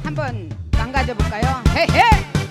한번 망가져 볼까요? 헤헤!